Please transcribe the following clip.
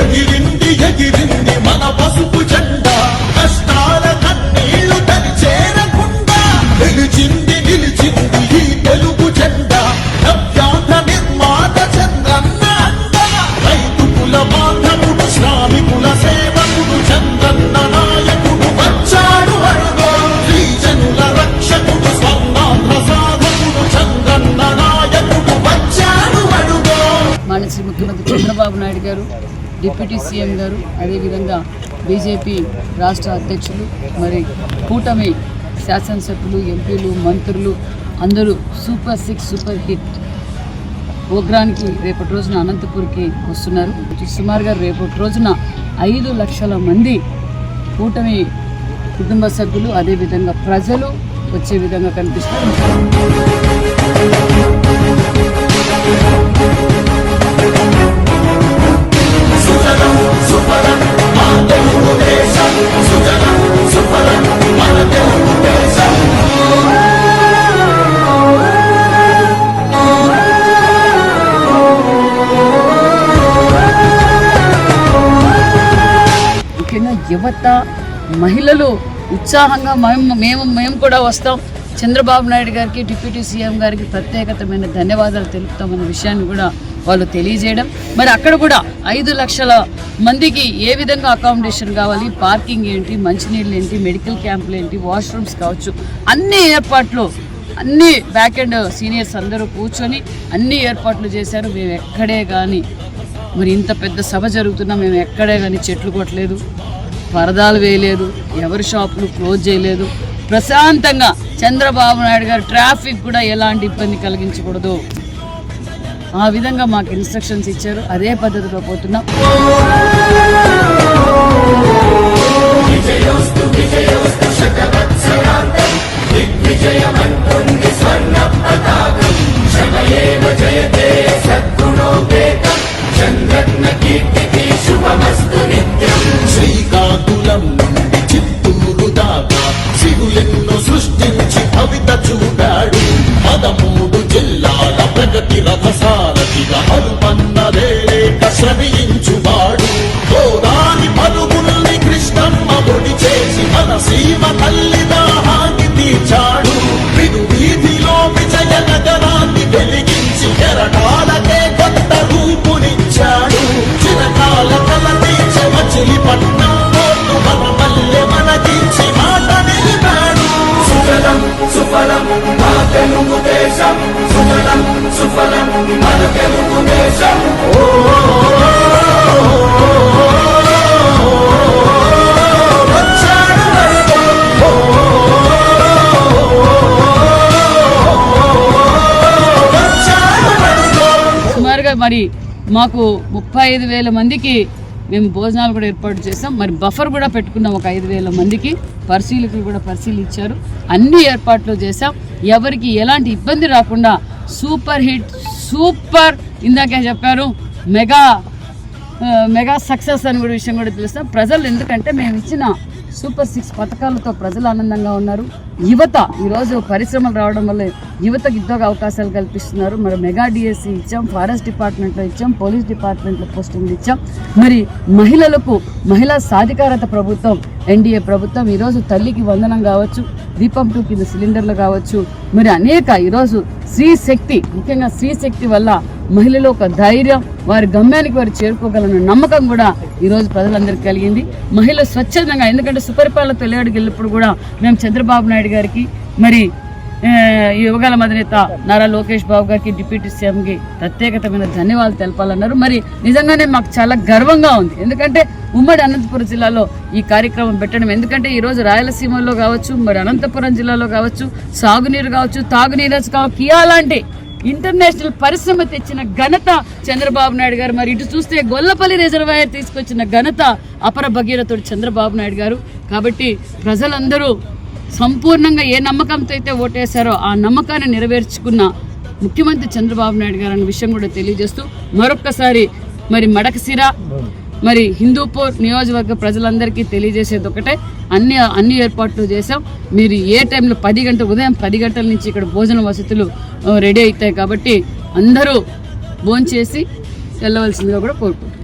ఎగిరింది ఎగిరింది మన పసుపు డిప్యూటీ సీఎం గారు అదేవిధంగా బీజేపీ రాష్ట్ర అధ్యక్షులు మరి కూటమి శాసనసభ్యులు ఎంపీలు మంత్రులు అందరూ సూపర్ సిక్స్ సూపర్ హిట్ ప్రోగ్రానికి రేపటి రోజున అనంతపూర్కి వస్తున్నారు. సుమారుగా రేపటి రోజున ఐదు లక్షల మంది కూటమి కుటుంబ సభ్యులు అదేవిధంగా ప్రజలు వచ్చే విధంగా కనిపిస్తారు యువత మహిళలు ఉత్సాహంగా మేము మేము మేము కూడా వస్తాం. చంద్రబాబు నాయుడు గారికి డిప్యూటీ సీఎం గారికి ప్రత్యేకతమైన ధన్యవాదాలు తెలుపుతామన్న విషయాన్ని కూడా వాళ్ళు తెలియజేయడం. మరి అక్కడ కూడా ఐదు లక్షల మందికి ఏ విధంగా అకామిడేషన్ కావాలి? పార్కింగ్ ఏంటి? మంచినీళ్ళు ఏంటి? మెడికల్ క్యాంపులు ఏంటి? వాష్రూమ్స్ కావచ్చు. అన్ని ఏర్పాట్లు అన్ని బ్యాక్ అండ్ సీనియర్స్ అందరూ కూర్చొని అన్ని ఏర్పాట్లు చేశారు. మేము ఎక్కడే కానీ మరి ఇంత పెద్ద సభ జరుగుతున్నా మేము ఎక్కడే కానీ చెట్లు కొట్టలేదు. పరదాలు వేయలేదు ఎవరి షాపులు క్లోజ్ చేయలేదు. ప్రశాంతంగా చంద్రబాబు నాయుడు గారు ట్రాఫిక్ కూడా ఎలాంటి ఇబ్బంది కలిగించకూడదు. ఆ విధంగా మాకు ఇన్స్ట్రక్షన్స్ ఇచ్చారు. అదే పద్ధతిలో పోతున్నాం. శ్రీకాకుళం మచిలీపట్నం పోర్టు మన మల్లె మనకించి మాట నిలిపాడు సుజలం సుఫలం మా తెలుగు దేశం సుజలం సుఫలం మన తెలుగు దేశం ఓ వచ్చాడు వరుడు. వచ్చాడు వరుడు. సుమారుగా మరి మాకు ముప్పై ఐదు వేల మందికి మేము భోజనాలు కూడా ఏర్పాటు చేసాం మరి బఫర్ కూడా పెట్టుకున్నాం ఒక ఐదు వేల మందికి. పరిశీలకులు కూడా పరిశీలించారు. అన్ని ఏర్పాట్లు చేసాం ఎవరికి ఎలాంటి ఇబ్బంది రాకుండా సూపర్ హిట్ సూపర్ ఇందాకే చెప్పారు మెగా మెగా సక్సెస్ అని కూడా విషయం కూడా తెలుస్తాం. ప్రజలు ఎందుకంటే మేము ఇచ్చిన సూపర్ సిక్స్ పథకాలతో ప్రజలు ఆనందంగా ఉన్నారు. యువత ఈరోజు పరిశ్రమలు రావడం వల్ల యువతకు ఉద్యోగ అవకాశాలు కల్పిస్తున్నారు. మరి మెగా డిఎస్సి ఇచ్చాం ఫారెస్ట్ డిపార్ట్మెంట్లో ఇచ్చాం పోలీస్ డిపార్ట్మెంట్లో పోస్టింగ్లు ఇచ్చాం. మరి మహిళలకు మహిళా సాధికారత ప్రభుత్వం ఎన్డీఏ ప్రభుత్వం ఈరోజు తల్లికి వందనం కావచ్చు దీపం టూ కింద సిలిండర్లు కావచ్చు. మరి అనేక ఈరోజు స్త్రీ శక్తి ముఖ్యంగా స్త్రీ శక్తి వల్ల మహిళలు ఒక ధైర్యం వారి గమ్యానికి వారు చేరుకోగలన్న నమ్మకం కూడా ఈరోజు ప్రజలందరికీ కలిగింది. మహిళలు స్వచ్ఛందంగా ఎందుకంటే సుపరిపాలన తొలియాడికి వెళ్ళినప్పుడు కూడా మేము చంద్రబాబు నాయుడు గారికి మరి యువగాల ఈ యువగల అధినేత నారా లోకేష్ బాబు గారికి డిప్యూటీ సీఎంకి ప్రత్యేకతమైన ధన్యవాదాలు తెలపాలన్నారు. మరి నిజంగానే మాకు చాలా గర్వంగా ఉంది. ఎందుకంటే ఉమ్మడి అనంతపురం జిల్లాలో ఈ కార్యక్రమం పెట్టడం ఎందుకంటే ఈరోజు రాయలసీమలో కావచ్చు మరి అనంతపురం జిల్లాలో కావచ్చు సాగునీరు కావచ్చు తాగునీరు కావచ్చు కియా లాంటి ఇంటర్నేషనల్ పరిశ్రమ తెచ్చిన ఘనత చంద్రబాబు నాయుడు గారు. మరి ఇటు చూస్తే గొల్లపల్లి రిజర్వాయర్ తీసుకొచ్చిన ఘనత అపర భగీరథుడు చంద్రబాబు నాయుడు గారు. కాబట్టి ప్రజలందరూ సంపూర్ణంగా ఏ నమ్మకంతో అయితే ఓటేశారో ఆ నమ్మకాన్ని నెరవేర్చుకున్న ముఖ్యమంత్రి చంద్రబాబు నాయుడు గారు అన్న విషయం కూడా తెలియజేస్తూ మరొక్కసారి మరి మడకసిర మరి హిందూపూర్ నియోజకవర్గ ప్రజలందరికీ తెలియజేసేది ఒకటే. అన్ని అన్ని ఏర్పాట్లు చేసాం మీరు ఏ టైంలో పది గంటల ఉదయం పది గంటల నుంచి ఇక్కడ భోజన వసతులు రెడీ అవుతాయి కాబట్టి అందరూ భోంచేసి వెళ్ళవలసిందిగా కూడా కోరుకుంటున్నాం.